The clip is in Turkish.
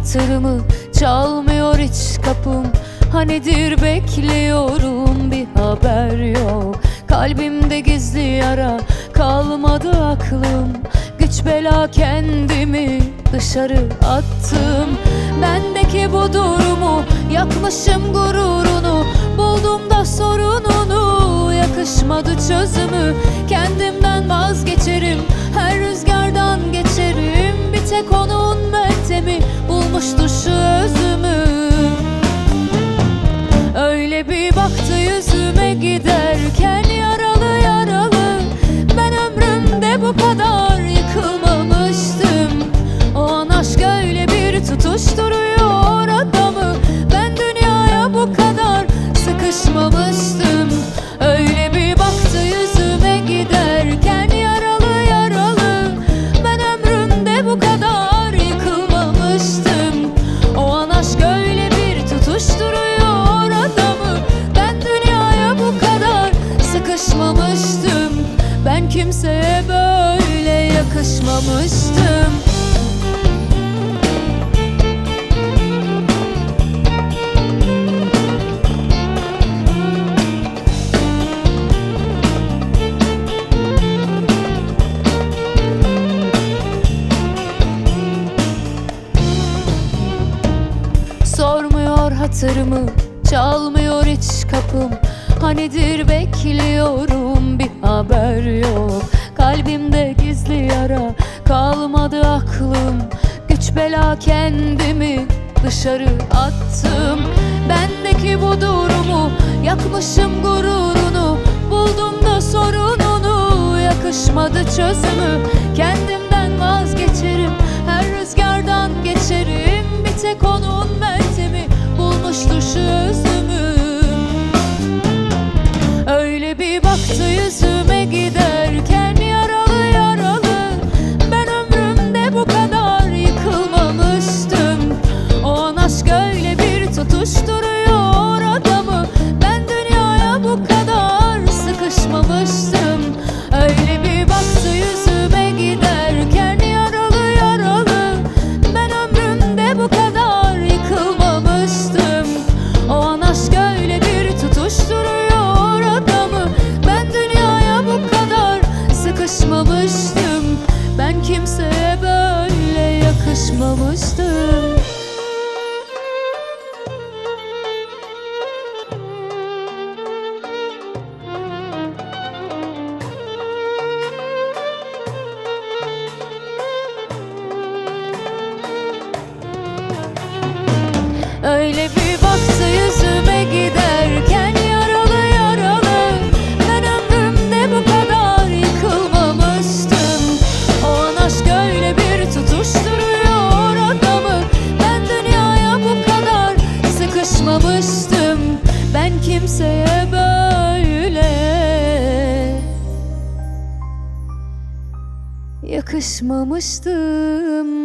hatırımı Çalmıyor hiç kapım. Hanidir bekliyorum bir haber yok. Kalbimde gizli yara kalmadı aklım. Güç bela kendimi dışarı attım. Bendeki bu durumu yakmışım gururunu. Buldum da sorununu yakışmadı çözümü. Kendimden koştuşu kimseye böyle yakışmamıştım. Sormuyor hatırımı Çalmıyor hiç kapım Hanidir bekliyorum bir haber yok. Kalbimde gizli yara kalmadı aklım. Güç bela kendimi dışarı attım. Bendeki bu durumu yakmışım gururunu. Buldum da sorununu yakışmadı çözümü. Kendimden vazgeçerim her rüzgardan geçerim. Bir tek onun meltemi bulmuştur şu özümü aşk öyle bir tutuşturuyor Öyle bir baktı yüzüme giderken yaralı yaralı. Ben ömrümde bu kadar yıkılmamıştım O an aşk öyle bir tutuşturuyor adamı. Ben dünyaya bu kadar sıkışmamıştım Ben kimseye böyle yakışmamıştım